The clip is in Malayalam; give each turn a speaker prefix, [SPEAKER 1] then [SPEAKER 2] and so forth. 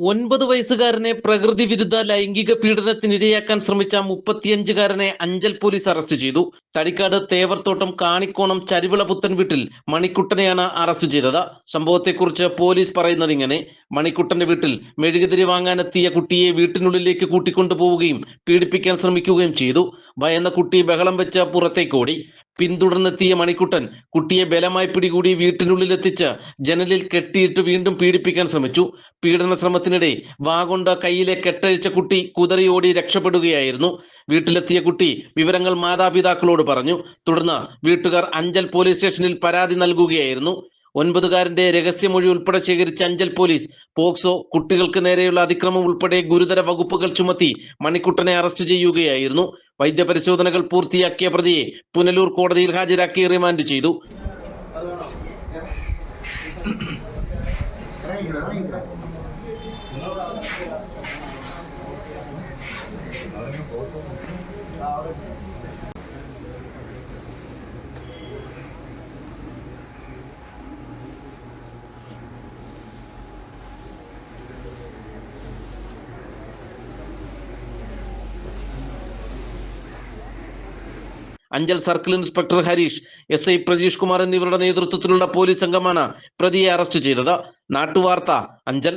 [SPEAKER 1] ഒൻപത് വയസ്സുകാരനെ പ്രകൃതി വിരുദ്ധ ലൈംഗിക പീഡനത്തിനിരയാക്കാൻ ശ്രമിച്ച മുപ്പത്തിയഞ്ചുകാരനെ അഞ്ചൽ പോലീസ് അറസ്റ്റ് ചെയ്തു. തടിക്കാട് തേവർത്തോട്ടം കാണിക്കോണം ചരിവിള പുത്തൻ വീട്ടിൽ മണിക്കുട്ടനെയാണ് അറസ്റ്റ് ചെയ്തത്. സംഭവത്തെക്കുറിച്ച് പോലീസ് പറയുന്നത് ഇങ്ങനെ. മണിക്കുട്ടന്റെ വീട്ടിൽ മെഴുകുതിരി വാങ്ങാനെത്തിയ കുട്ടിയെ വീട്ടിനുള്ളിലേക്ക് കൂട്ടിക്കൊണ്ടുപോവുകയും പീഡിപ്പിക്കാൻ ശ്രമിക്കുകയും ചെയ്തു. ഭയന്ന കുട്ടി ബഹളം വെച്ച് പുറത്തേക്കോടി പിന്തുടർന്നെത്തിയ മണിക്കുട്ടൻ കുട്ടിയെ ബലമായി പിടികൂടി വീട്ടിനുള്ളിലെത്തിച്ച് ജനലിൽ കെട്ടിയിട്ട് വീണ്ടും പീഡിപ്പിക്കാൻ ശ്രമിച്ചു. പീഡന ശ്രമത്തിനിടെ വാഗൊണ്ട കയ്യിലെ കെട്ടഴിച്ച കുട്ടി കുതറിയോടി രക്ഷപ്പെടുകയായിരുന്നു. വീട്ടിലെത്തിയ കുട്ടി വിവരങ്ങൾ മാതാപിതാക്കളോട് പറഞ്ഞു. തുടർന്ന് വീട്ടുകാർ അഞ്ചൽ പോലീസ് സ്റ്റേഷനിൽ പരാതി നൽകുകയായിരുന്നു. ഒൻപതുകാരന്റെ രഹസ്യമൊഴി ഉൾപ്പെടെ ശേഖരിച്ച അഞ്ചൽ പോലീസ് പോക്സോ കുട്ടികൾക്ക് നേരെയുള്ള അതിക്രമം ഉൾപ്പെടെ ഗുരുതര വകുപ്പുകൾ ചുമത്തി മണിക്കുട്ടനെ അറസ്റ്റ് ചെയ്യുകയായിരുന്നു. വൈദ്യപരിശോധനകൾ പൂർത്തിയാക്കിയ പ്രതിയെ പുനലൂർ കോടതിയിൽ ഹാജരാക്കി റിമാൻഡ് ചെയ്തു. Anchal circle inspector Harish S I Prajeesh Kumar എന്നിവരുടെ നേതൃത്വത്തിലുള്ള പോലീസ് സംഘമാണ് പ്രതിയെ അറസ്റ്റ് ചെയ്തത്. നാട്ടുവാർത്ത അഞ്ചൽ.